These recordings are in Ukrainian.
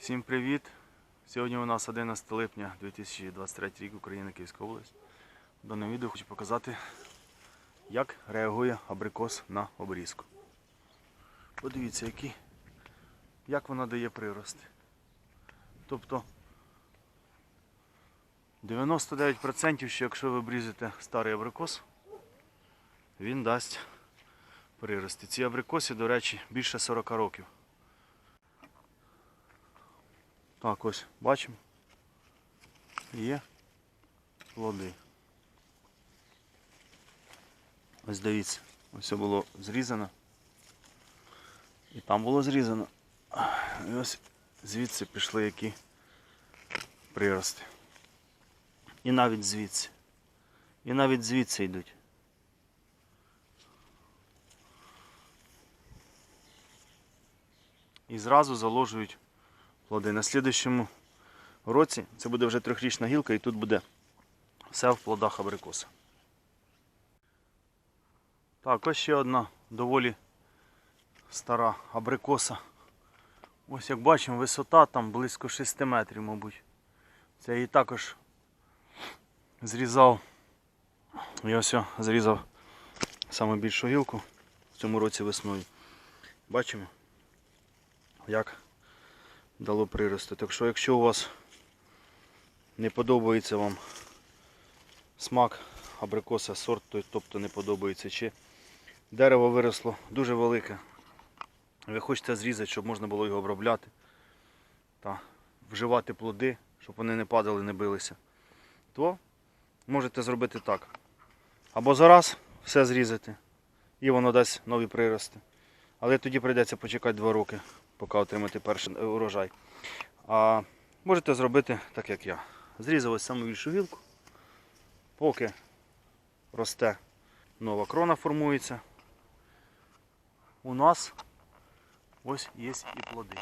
Всім привіт! Сьогодні у нас 11 липня 2023 рік, Україна, Київська область. В даному відео хочу показати, як реагує абрикос на обрізку. Подивіться, які, як вона дає прирости. Тобто 99% що якщо ви обрізете старий абрикос, він дасть прирости. Ці абрикоси, до речі, більше 40 років. Так, ось, бачимо. Є плоди. Ось дивіться, ось було зрізано. І там було зрізано. І ось звідси пішли які прирости. І навіть звідси. І навіть звідси йдуть. І зразу заложують плоди. На слідуючому році це буде вже трьохрічна гілка і тут буде все в плодах абрикоса. Так, ось ще одна доволі стара абрикоса. Ось як бачимо, висота там близько 6 метрів, мабуть. Це її також зрізав. Я ось зрізав саме більшу гілку в цьому році весною. Бачимо, як дало прирости. Так що, якщо у вас не подобається вам смак абрикоса, сорт, той- тобто не подобається, чи дерево виросло дуже велике, ви хочете зрізати, щоб можна було його обробляти та вживати плоди, щоб вони не падали, не билися, то можете зробити так. Або зараз все зрізати, і воно дасть нові прирости. Але тоді прийдеться почекати 2 роки, поки отримати перший урожай. А можете зробити так, як я. Зрізав ось саму більшу гілку, поки росте нова крона формується. У нас ось є і плоди,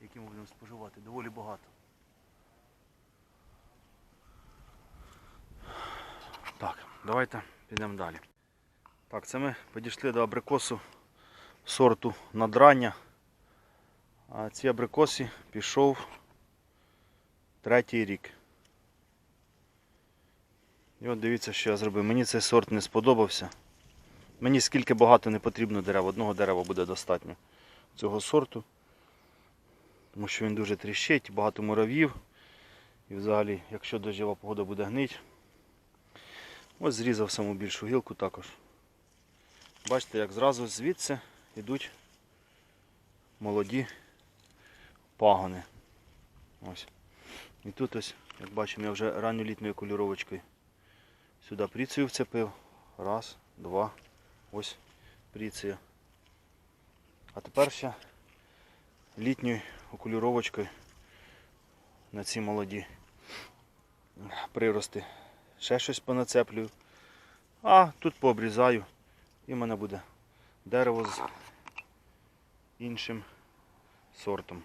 які ми будемо споживати. Доволі багато. Так, давайте підемо далі. Так, це ми підійшли до абрикосу сорту надрання. А ці абрикоси пішов третій рік. І от дивіться, що я зробив. Мені цей сорт не сподобався. Мені скільки багато не потрібно дерев, одного дерева буде достатньо цього сорту. Тому що він дуже тріщить, багато мурав'їв. І взагалі, якщо дощова погода буде гнить. Ось зрізав саму більшу гілку також. Бачите, як зразу звідси йдуть молоді пагони. Ось. І тут ось, як бачимо, я вже ранньолітньою кольоровочкою сюди пріцею вцепив. Раз, два. Ось пріцею. А тепер ще літньою окулюровочкою на ці молоді прирости. Ще щось понацеплюю. А тут пообрізаю. І в мене буде дерево з іншим сортом.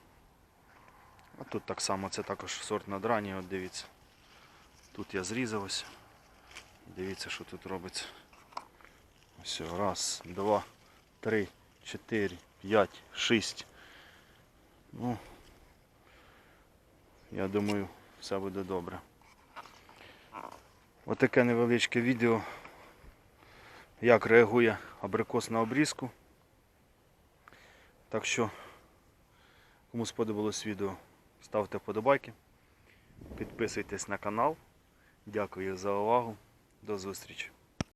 А тут так само, це також сорт надрані, от дивіться. Тут я зрізав ось. Дивіться, що тут робиться. Ось, раз, два, три, чотири, п'ять, шість. Ну, я думаю, все буде добре. Отаке невеличке відео, як реагує абрикос на обрізку. Так що, кому сподобалось відео, ставте вподобайки, підписуйтесь на канал. Дякую за увагу. До зустрічі.